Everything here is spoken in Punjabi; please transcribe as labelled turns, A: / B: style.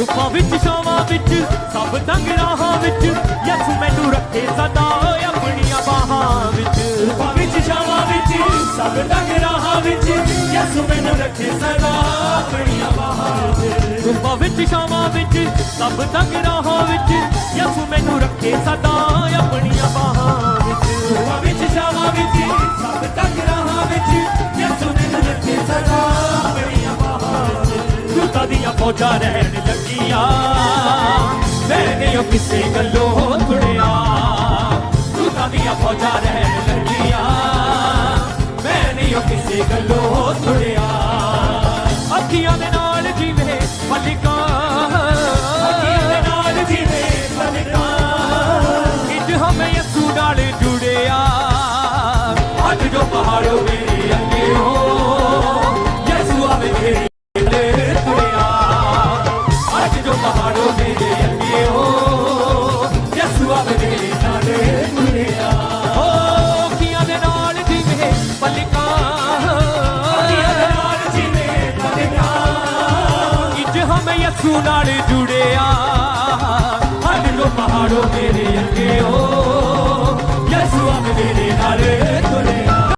A: ਧੁੱਪਾਂ ਵਿੱਚ, ਛਾਵਾਂ ਵਿੱਚ, ਸਭ ਤੰਗ ਰਾਹਾਂ ਵਿੱਚ। ਯਿਸੂ ਮੈਨੂੰ ਰੱਖੇ ਸਦਾ ਆਪਣੀਆਂ ਬਾਹਾਂ ਵਿੱਚ।
B: ਧੁੱਪਾਂ ਵਿੱਚ, ਛਾਵਾਂ ਵਿੱਚ, ਸਭ ਤੰਗ ਰਾਹਾਂ ਵਿੱਚ। ਯਿਸੂ ਮੈਨੂੰ ਰੱਖੇ ਸਦਾ ਆਪਣੀਆਂ ਬਾਹਾਂ ਵਿੱਚ।
A: ਧੁੱਪਾਂ ਵਿੱਚ, ਛਾਵਾਂ ਵਿੱਚ, ਸਭ ਤੰਗ ਰਾਹਾਂ ਵਿੱਚ। ਯਸੂ ਮੈਨੂੰ ਰੱਖੇ ਸਦਾ ਵਿੱਚ ਦੀਆਂ ਫੌਜਾਂ ਰਹਿਣ ਲੱਗੀਆਂ। ਮੈਂ ਨਹੀਂ ਉਹ ਕਿਸੇ ਗੱਲੋਂ ਤੁੜਿਆ ਦੂਤਾਂ ਦੀਆਂ ਫੌਜਾਂ ਰਹਿਣ ਲੱਗੀਆਂ। ਮੈਂ ਨਹੀਂ ਉਹ ਕਿਸੇ ਗੱਲੋਂ ਤੁੜਿਆ ਅੱਖੀਆਂ ਦੇ ਨਾਲ ਜਿਵੇਂ ਮਲਿਕਾ।
B: ਅੱਖੀਆਂ ਦੇ ਨਾਲ ਜਿਵੇਂ ਪਲਕਾਂ
A: ਇੰਜ ਹਮੇ ਯਸੂ ਨਾਲ ਜੁੜਿਆ। ਤੂੰ ਨਾਲ ਜੁੜਿਆ। ਹੱਥ ਲੋ ਪਹਾੜੋ ਤੇਰੇ ਅੱਗੇ ਹੋ ਯਿਸੂ ਆ ਮੇਰੇ